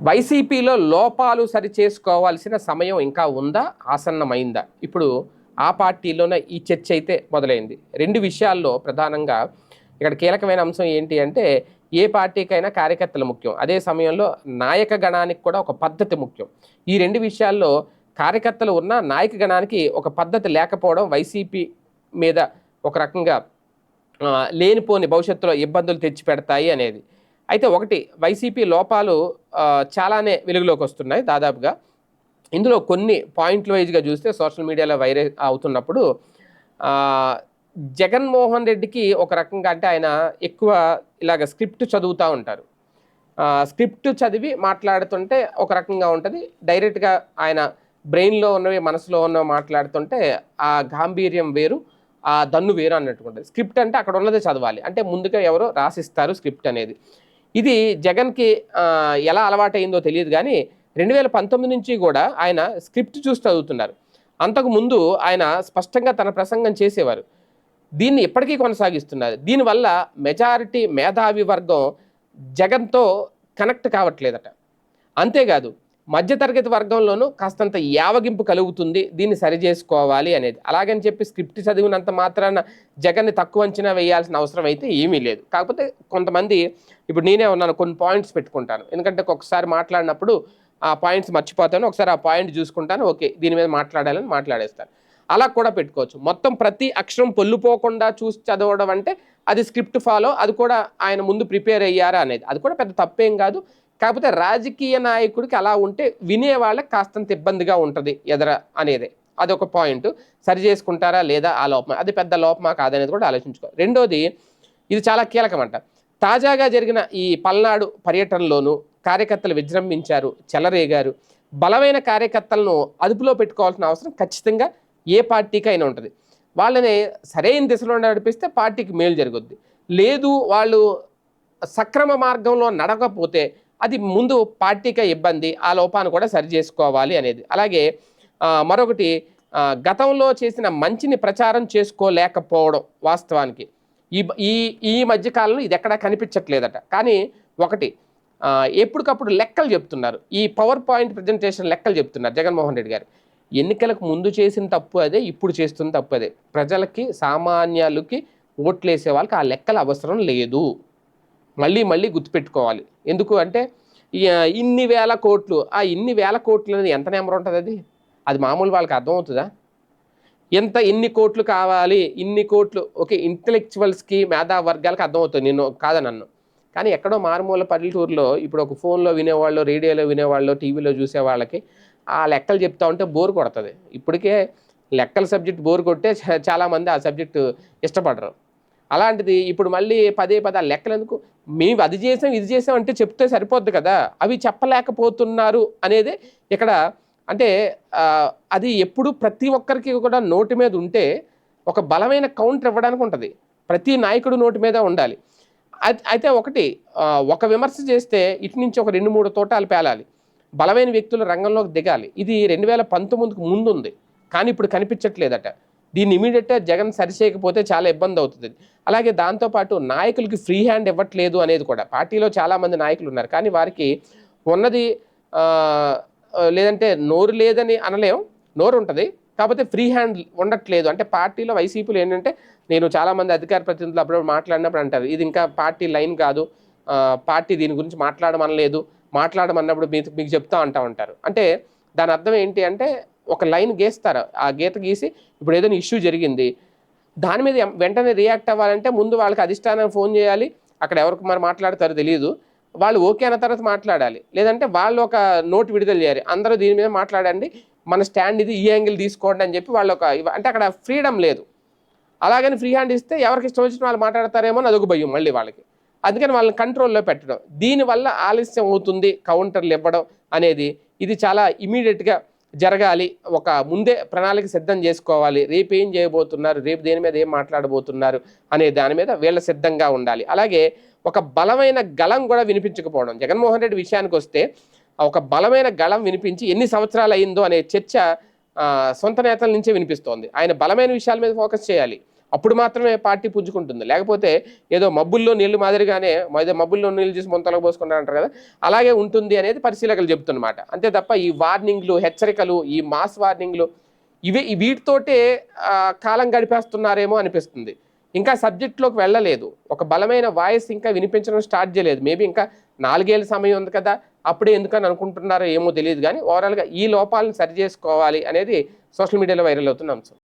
వైసీపీలో లోపాలు సరిచేసుకోవాల్సిన సమయం ఇంకా ఉందా? ఆసన్నమైందా? ఇప్పుడు ఆ పార్టీలోనే ఈ చర్చ అయితే మొదలైంది. రెండు విషయాల్లో ప్రధానంగా ఇక్కడ కీలకమైన అంశం ఏంటి అంటే ఏ పార్టీకైనా కార్యకర్తలు ముఖ్యం. అదే సమయంలో నాయక గణానికి కూడా ఒక పద్ధతి ముఖ్యం. ఈ రెండు విషయాల్లో కార్యకర్తలు ఉన్న నాయక గణానికి ఒక పద్ధతి లేకపోవడం వైసీపీ మీద ఒక రకంగా లేనిపోని భవిష్యత్తులో ఇబ్బందులు తెచ్చి పెడతాయి అనేది. అయితే ఒకటి వైసీపీ లోపాలు చాలానే వెలుగులోకి వస్తున్నాయి దాదాపుగా. ఇందులో కొన్ని పాయింట్ వైజ్గా చూస్తే సోషల్ మీడియాలో వైరల్ అవుతున్నప్పుడు జగన్మోహన్ రెడ్డికి ఒక రకంగా అంటే ఆయన ఎక్కువ ఇలాగ స్క్రిప్ట్ చదువుతూ ఉంటారు. స్క్రిప్ట్ చదివి మాట్లాడుతుంటే ఒక రకంగా ఉంటుంది. డైరెక్ట్గా ఆయన బ్రెయిన్లో ఉన్నవి మనసులో ఉన్నవి మాట్లాడుతుంటే ఆ గాంభీర్యం వేరు ఆ దన్ను వేరు అన్నట్టుగా ఉంటుంది. స్క్రిప్ట్ అంటే అక్కడ ఉన్నదే చదవాలి. అంటే ముందుగా ఎవరో రాసిస్తారు స్క్రిప్ట్ అనేది. ఇది జగన్కి ఎలా అలవాటైందో తెలియదు కానీ రెండు వేల పంతొమ్మిది నుంచి కూడా ఆయన స్క్రిప్ట్ చూసి చదువుతున్నారు. అంతకు ముందు ఆయన స్పష్టంగా తన ప్రసంగం చేసేవారు. దీన్ని ఇప్పటికీ కొనసాగిస్తున్నారు. దీనివల్ల మెజారిటీ మేధావి వర్గం జగన్తో కనెక్ట్ కావట్లేదట. అంతేకాదు మధ్యతరగతి వర్గంలోనూ కాస్తంత యావగింపు కలుగుతుంది. దీన్ని సరిచేసుకోవాలి అనేది. అలాగని చెప్పి స్క్రిప్ట్ చదివినంత మాత్రాన జగన్ని తక్కువ అంచనా వేయాల్సిన అవసరం అయితే ఏమీ లేదు. కాకపోతే కొంతమంది ఇప్పుడు నేనే ఉన్నాను కొన్ని పాయింట్స్ పెట్టుకుంటాను. ఎందుకంటే ఒకసారి మాట్లాడినప్పుడు ఆ పాయింట్స్ మర్చిపోతాను ఒకసారి ఆ పాయింట్ చూసుకుంటాను ఓకే దీని మీద మాట్లాడాలని మాట్లాడేస్తాను. అలా కూడా పెట్టుకోవచ్చు. మొత్తం ప్రతి అక్షరం పొల్లుపోకుండా చూసి చదవడం అంటే అది స్క్రిప్ట్ ఫాలో అది కూడా ఆయన ముందు ప్రిపేర్ అయ్యారా అనేది. అది కూడా పెద్ద తప్పేం కాదు. కాకపోతే రాజకీయ నాయకుడికి అలా ఉంటే వినే వాళ్ళకి కాస్తంత ఇబ్బందిగా ఉంటుంది ఎదర అనేది. అదొక పాయింట్. సరి చేసుకుంటారా లేదా ఆ లోపమా అది పెద్ద లోపమా కాదనేది కూడా ఆలోచించుకో. రెండోది ఇది చాలా కీలకమంట. తాజాగా జరిగిన ఈ పల్నాడు పర్యటనలోనూ కార్యకర్తలు విజృంభించారు చెలరేగారు. బలమైన కార్యకర్తలను అదుపులో పెట్టుకోవాల్సిన అవసరం ఖచ్చితంగా ఏ పార్టీకి అయినా ఉంటుంది. వాళ్ళని సరైన దిశలో నడిపిస్తే పార్టీకి మేలు జరుగుద్ది. లేదు వాళ్ళు సక్రమ మార్గంలో నడకపోతే అది ముందు పార్టీకే ఇబ్బంది ఆ లోపాన్ని కూడా సరి చేసుకోవాలి అనేది. అలాగే మరొకటి గతంలో చేసిన మంచిని ప్రచారం చేసుకోలేకపోవడం వాస్తవానికి. ఈ ఈ ఈ మధ్యకాలంలో ఇది ఎక్కడా కనిపించట్లేదట. కానీ ఒకటి ఎప్పటికప్పుడు లెక్కలు చెప్తున్నారు. ఈ పవర్ పాయింట్ ప్రజెంటేషన్ లెక్కలు చెప్తున్నారు జగన్మోహన్ రెడ్డి గారు. ఎన్నికలకు ముందు చేసిన తప్పు అదే ఇప్పుడు చేస్తున్న తప్పు అదే. ప్రజలకి సామాన్యులకి ఓట్లేసే వాళ్ళకి ఆ లెక్కల అవసరం లేదు. మళ్ళీ మళ్ళీ గుర్తుపెట్టుకోవాలి. ఎందుకు అంటే ఇన్ని వేల కోట్లు ఆ ఇన్ని వేల కోట్లు అనేది ఎంత నెంబర్ ఉంటుంది అది? అది మామూలు వాళ్ళకి అర్థమవుతుందా? ఎంత ఇన్ని కోట్లు కావాలి ఇన్ని కోట్లు ఓకే ఇంటలెక్చువల్స్కి మేధా వర్గాలకు అర్థమవుతుంది. నేను కాదా నన్ను కానీ ఎక్కడో మారుమూల పల్లెటూరులో ఇప్పుడు ఒక ఫోన్లో వినేవాళ్ళు రేడియోలో వినేవాళ్ళు టీవీలో చూసే వాళ్ళకి ఆ లెక్కలు చెప్తా ఉంటే బోర్ కొడుతుంది. ఇప్పటికే లెక్కల సబ్జెక్ట్ బోర్ కొట్టే చాలామంది ఆ సబ్జెక్టు ఇష్టపడరు. అలాంటిది ఇప్పుడు మళ్ళీ పదే పదే లెక్కలు ఎందుకు మేము అది చేసాం ఇది చేసాం అంటే చెప్తే సరిపోద్ది కదా? అవి చెప్పలేకపోతున్నారు అనేది ఇక్కడ అంటే అది ఎప్పుడు ప్రతి ఒక్కరికి కూడా నోటి మీద ఉంటే ఒక బలమైన కౌంటర్ ఇవ్వడానికి ఉంటుంది. ప్రతి నాయకుడు నోటి మీద ఉండాలి. అయితే ఒకటి ఒక విమర్శ చేస్తే ఇటు నుంచి ఒక రెండు మూడు తోటాలు పేలాలి. బలమైన వ్యక్తులు రంగంలోకి దిగాలి. ఇది రెండు వేల పంతొమ్మిదికి ముందు ఉంది కానీ ఇప్పుడు కనిపించట్లేదట. దీన్ని ఇమీడియట్గా జగన్ సరిచేయకపోతే చాలా ఇబ్బంది అవుతుంది. అలాగే దాంతోపాటు నాయకులకి ఫ్రీ హ్యాండ్ ఇవ్వట్లేదు అనేది కూడా. పార్టీలో చాలామంది నాయకులు ఉన్నారు. కానీ వారికి ఉన్నది లేదంటే నోరు లేదని అనలేం. నోరు ఉంటుంది. కాకపోతే ఫ్రీ హ్యాండ్ ఉండట్లేదు. అంటే పార్టీలో వైసీపీలు ఏంటంటే నేను చాలామంది అధికార ప్రతినిధులు అప్పుడు మాట్లాడినప్పుడు అంటారు. ఇది ఇంకా పార్టీ లైన్ కాదు. పార్టీ దీని గురించి మాట్లాడమనలేదు. మాట్లాడమన్నప్పుడు మీకు మీకు చెప్తా అంటూ ఉంటారు. అంటే దాని అర్థం ఏంటి అంటే ఒక లైన్ గీస్తారు. ఆ గీత గీసి ఇప్పుడు ఏదైనా ఇష్యూ జరిగింది దాని మీద వెంటనే రియాక్ట్ అవ్వాలంటే ముందు వాళ్ళకి అధిష్టానం ఫోన్ చేయాలి. అక్కడ ఎవరికి మరి మాట్లాడతారో తెలియదు వాళ్ళు ఓకే అన్న తర్వాత మాట్లాడాలి. లేదంటే వాళ్ళు ఒక నోట్ విడుదల చేయాలి. అందరూ దీని మీద మాట్లాడండి. మన స్టాండ్ ఇది ఈ యాంగిల్ తీసుకోండి అని చెప్పి వాళ్ళు ఒక అంటే అక్కడ ఫ్రీడమ్ లేదు. అలాగని ఫ్రీ హ్యాండ్ ఇస్తే ఎవరికి ఇష్టం వచ్చిన వాళ్ళు మాట్లాడతారేమో అని అదొక భయం మళ్ళీ వాళ్ళకి. అందుకని వాళ్ళని కంట్రోల్లో పెట్టడం. దీనివల్ల ఆలస్యం అవుతుంది కౌంటర్లు ఇవ్వడం అనేది ఇది చాలా ఇమీడియట్గా జరగాలి. ఒక ముందే ప్రణాళిక సిద్ధం చేసుకోవాలి. రేపు ఏం చేయబోతున్నారు? రేపు దేని మీద ఏం మాట్లాడబోతున్నారు? అనే దాని మీద వీళ్ళ సిద్ధంగా ఉండాలి. అలాగే ఒక బలమైన గళం కూడా వినిపించకపోవడం. జగన్మోహన్ రెడ్డి విషయానికి వస్తే ఒక బలమైన గళం వినిపించి ఎన్ని సంవత్సరాలు అయిందో అనే చర్చ సొంత నేతల నుంచే వినిపిస్తోంది. ఆయన బలమైన విషయాల మీద ఫోకస్ చేయాలి. అప్పుడు మాత్రమే పార్టీ పుంజుకుంటుంది. లేకపోతే ఏదో మబ్బుల్లో నీళ్ళు మాదిరిగానే ఏదో మబ్బుల్లో నీళ్ళు చూసి ముంతలకు పోసుకుంటారు అంటారు కదా అలాగే ఉంటుంది అనేది పరిశీలకులు చెప్తున్నమాట అంతే తప్ప ఈ వార్నింగ్లు హెచ్చరికలు ఈ మాస్ వార్నింగ్లు ఇవి వీటితోటే కాలం గడిపేస్తున్నారేమో అనిపిస్తుంది. ఇంకా సబ్జెక్ట్లోకి వెళ్ళలేదు. ఒక బలమైన వాయిస్ ఇంకా వినిపించడం స్టార్ట్ చేయలేదు. మేబీ ఇంకా నాలుగేళ్ళ సమయం ఉంది కదా అప్పుడే ఎందుకని అనుకుంటున్నారో ఏమో తెలియదు. కానీ ఓవరాల్గా ఈ లోపాలను సరి చేసుకోవాలి అనేది సోషల్ మీడియాలో వైరల్ అవుతున్న అంశం.